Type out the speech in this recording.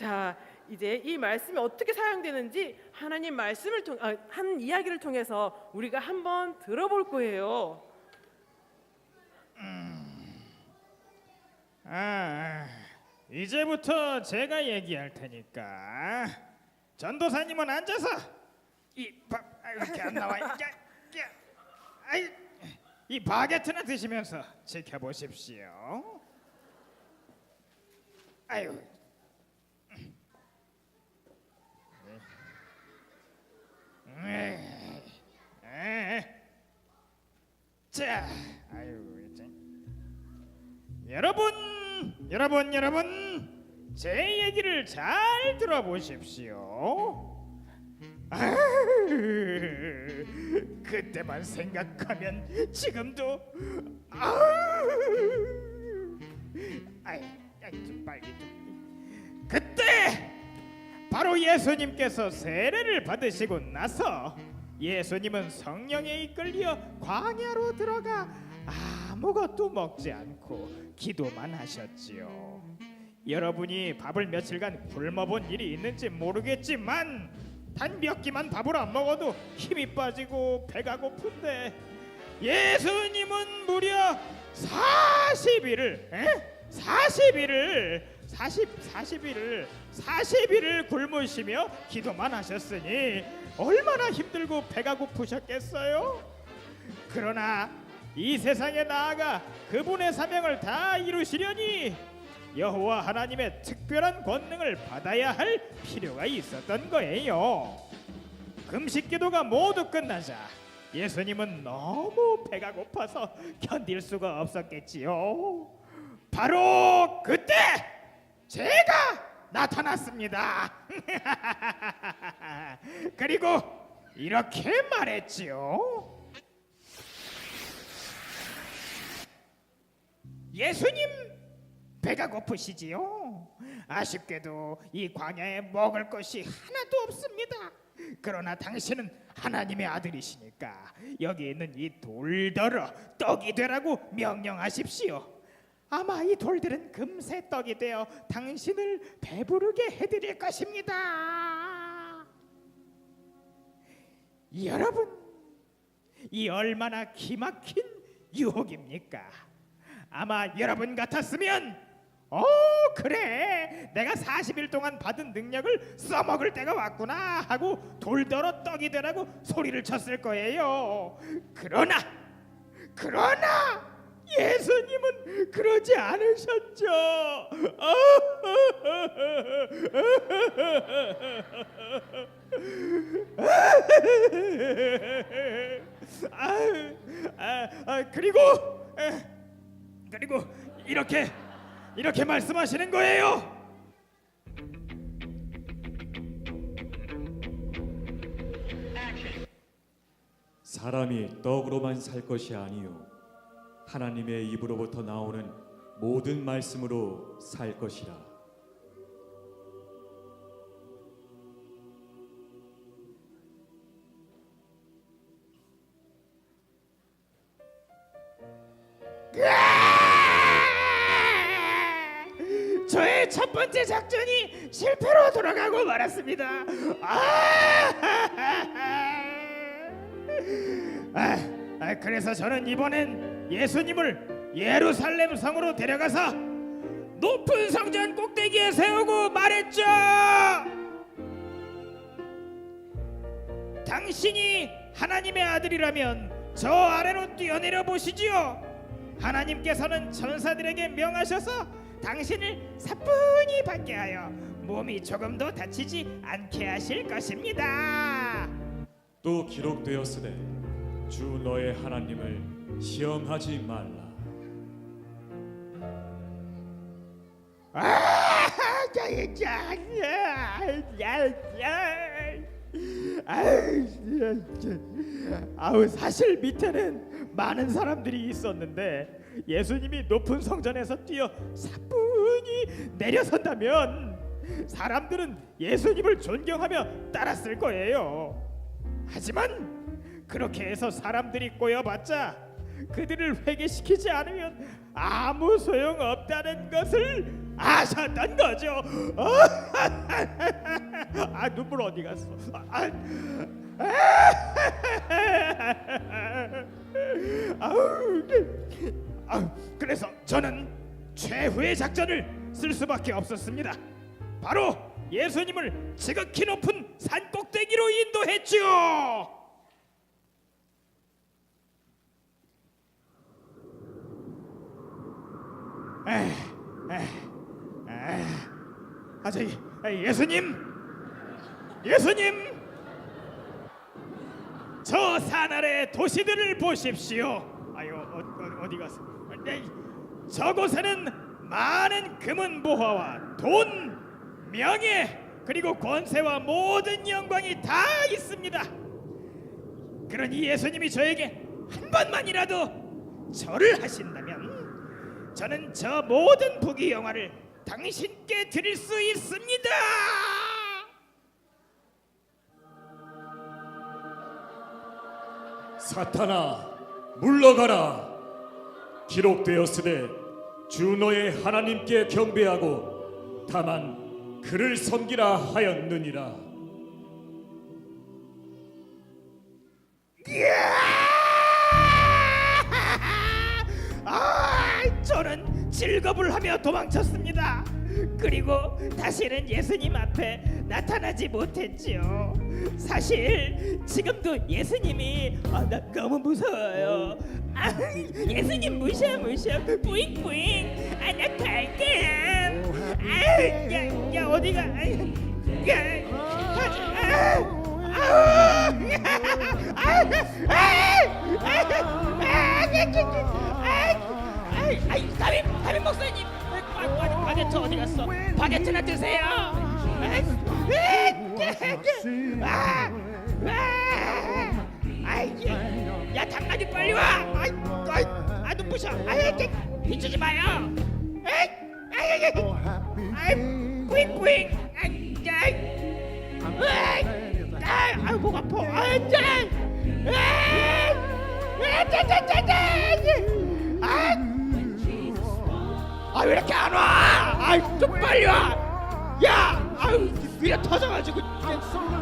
자, 이제 이 말씀이 어떻게 사용되는지 하나님 말씀을 통, 아, 한 이야기를 통해서 우리가 한번 들어볼 거예요. 아, 이제부터 제가 얘기할 테니까 전도사님은 앉아서 이밥 이렇게 안 나와. 야, 야, 아이, 이 바게트나 드시면서 지켜보십시오. 아유. 에, 에. 자, 아유, 이제. 여러분, 여러분, 여러분, 제 얘기를 잘 들어보십시오. 아, 그때만 생각하면 지금도 아이, 좀 빨리 좀. 그때 바로 예수님께서 세례를 받으시고 나서 예수님은 성령에 이끌려 광야로 들어가 아무것도 먹지 않고 기도만 하셨지요. 여러분이 밥을 며칠간 굶어본 일이 있는지 모르겠지만 단 몇 끼만 밥을 안 먹어도 힘이 빠지고 배가 고픈데 예수님은 무려 40일을 에? 40일을 40 40일을 40일을 굶으시며 기도만 하셨으니 얼마나 힘들고 배가 고프셨겠어요? 그러나 이 세상에 나아가 그분의 사명을 다 이루시려니 여호와 하나님의 특별한 권능을 받아야 할 필요가 있었던 거예요. 금식 기도가 모두 끝나자 예수님은 너무 배가 고파서 견딜 수가 없었겠지요. 바로 그때 제가 나타났습니다. 그리고 이렇게 말했지요. 예수님 배가 고프시지요? 아쉽게도 이 광야에 먹을 것이 하나도 없습니다. 그러나 당신은 하나님의 아들이시니까 여기 있는 이 돌더러 떡이 되라고 명령하십시오. 아마 이 돌들은 금세 떡이 되어 당신을 배부르게 해드릴 것입니다. 여러분, 이 얼마나 기막힌 유혹입니까? 아마 여러분 같았으면 어 그래 내가 40일 동안 받은 능력을 써먹을 때가 왔구나 하고 돌더러 떡이 되라고 소리를 쳤을 거예요 그러나 그러나 예수님은 그러지 않으셨죠 아, 아, 아, 그리고 에, 그리고 이렇게 이렇게 말씀하시는 거예요. 사람이 떡으로만 살 것이 아니요 하나님의 입으로부터 나오는 모든 말씀으로 살 것이라. 저의 첫 번째 작전이 실패로 돌아가고 말았습니다. 아, 아, 아, 그래서 저는 이번엔 예수님을 예루살렘 성으로 데려가서 높은 성전 꼭대기에 세우고 말했죠. 당신이 하나님의 아들이라면 저 아래로 뛰어내려 보시지요. 하나님께서는 천사들에게 명하셔서 당신을 사뿐히 받게 하여 몸이 조금도 다치지 않게 하실 것입니다. 또 기록되었으되 주 너의 하나님을 시험하지 말라. 아, 자, 자, 야, 야, 야. 아유, 야, 자. 아우 사실 밑에는 많은 사람들이 있었는데 예수님이 높은 성전에서 뛰어 사뿐히 내려선다면 사람들은 예수님을 존경하며 따랐을 거예요. 하지만 그렇게 해서 사람들이 꼬여봤자 그들을 회개시키지 않으면 아무 소용 없다는 것을 아셨던 거죠. 물 어디 갔어? 아, 아, 아우, 아, 그래서 저는 최후의 작전을 쓸 수밖에 없었습니다. 바로 예수님을 지극히 높은 산 꼭대기로 인도했지요. 아 에, 예수님, 예수님, 저 산 아래 도시들을 보십시오. 아유 어, 어, 어디 갔어? 네, 저곳에는 많은 금은 보화와 돈, 명예 그리고 권세와 모든 영광이 다 있습니다. 그러니 예수님이 저에게 한 번만이라도 절을 하신다면 저는 저 모든 부귀 영화를 당신께 드릴 수 있습니다. 사탄아 물러가라 기록되었으되 주 너의 하나님께 경배하고 다만 그를 섬기라 하였느니라 즐겁을 하며 도망쳤습니다. 그리고 다시는 예수님 앞에 나타나지 못했지요. 사실 지금도 예수님이 아, 나 너무 무서워요. 아, 예수님 무셔 무셔 뿌잉 뿌잉. 아, 나 갈게. 아, 야, 야 어디가? 아, 야, 가자. 아, 아, 아, 아, 아, 아이, 아이, 담임, 담임 목사님, 바, 바, 바게트 어디 갔어? 바게트나 드세요. 아이, 아, 아, 아이, 야, 당나귀 빨리 와. 아이, 아이, 아, 눈부셔. 아이, 게, 비추지 마요. 아이, 아이, 아이, 아이, 꾸잉 꾸잉. 아이, 아이, 아이, 아이, 아이, 목 아파. 아이, 아이, 아이, 아이, 짜짜짜짜. 아이. 왜 이렇게 안 와? 아이 좀 빨리 와. 야, 아유 위에 터져가지고. So